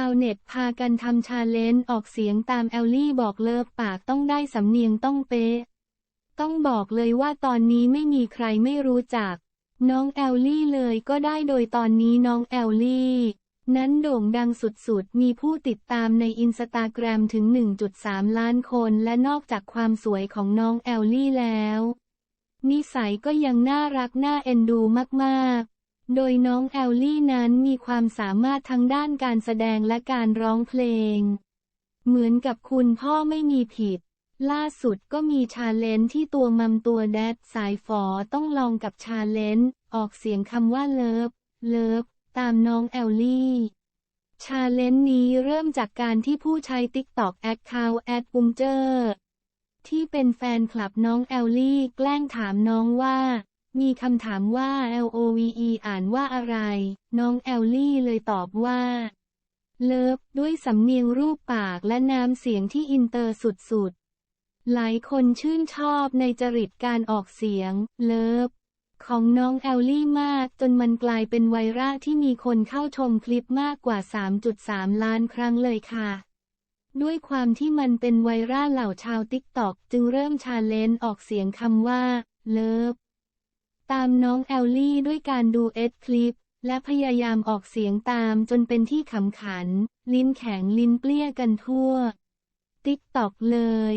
าวเน็ตพากันทำชาเลนจ์ออกเสียงตามแอลลี่บอกเลิฟปากต้องได้สำเนียงต้องเป๊ะ ต้องบอกเลยว่าตอนนี้ไม่มีใครไม่รู้จัก น้องแอลลี่เลยก็ได้โดยตอนนี้น้องแอลลี่ นั้นโด่งดังสุดๆ มีผู้ติดตามในอินสตาแกรมถึง 1.3 ล้านคนและนอกจากความสวยของน้องแอลลี่แล้ว นิสัยก็ยังน่ารักน่าเอ็นดูมากๆ โดยน้องแอลลี่นั้นมีความสามารถทั้งด้านการแสดงและการร้องเพลง เหมือนกับคุณพ่อไม่มีผิด ล่าสุดก็มีชาเลนจ์ที่ตัวมัมตัวแดดสายฝอต้องลองกับชาเลนจ์ออกเสียงคำว่าเลิฟ เลิฟ ตามน้องแอลลี่ชาเลนจ์นี้เริ่มจากการที่ผู้ใช้ TikTok Account แอดปุมเจอร์ที่เป็นแฟนคลับน้องแอลลี่แกล้งถามน้องว่า มีคำถามว่า L O V E อ่านว่าอะไร น้องแอลลี่เลยตอบว่า เลิฟ ด้วยสำเนียงรูปปากและน้ำเสียงที่อินเตอร์สุดๆ หลายคนชื่นชอบในจริตการออกเสียง เลิฟ ของน้องแอลลี่มากจนมันกลายเป็นไวรัลที่มีคนเข้าชมคลิปมากกว่า 3.3 ล้านครั้งเลยค่ะด้วยความที่มันเป็นไวรัลเหล่าชาวติ๊กต็อกจึงเริ่มชาเลนจ์ออกเสียงคำว่า เลิฟ ตามน้องแอลลี่ด้วยการดูเอ็ดคลิป และพยายามออกเสียงตามจนเป็นที่ขำขัน ลิ้นแข็งลิ้นเปรี้ยกันทั่ว ติ๊กตอกเลย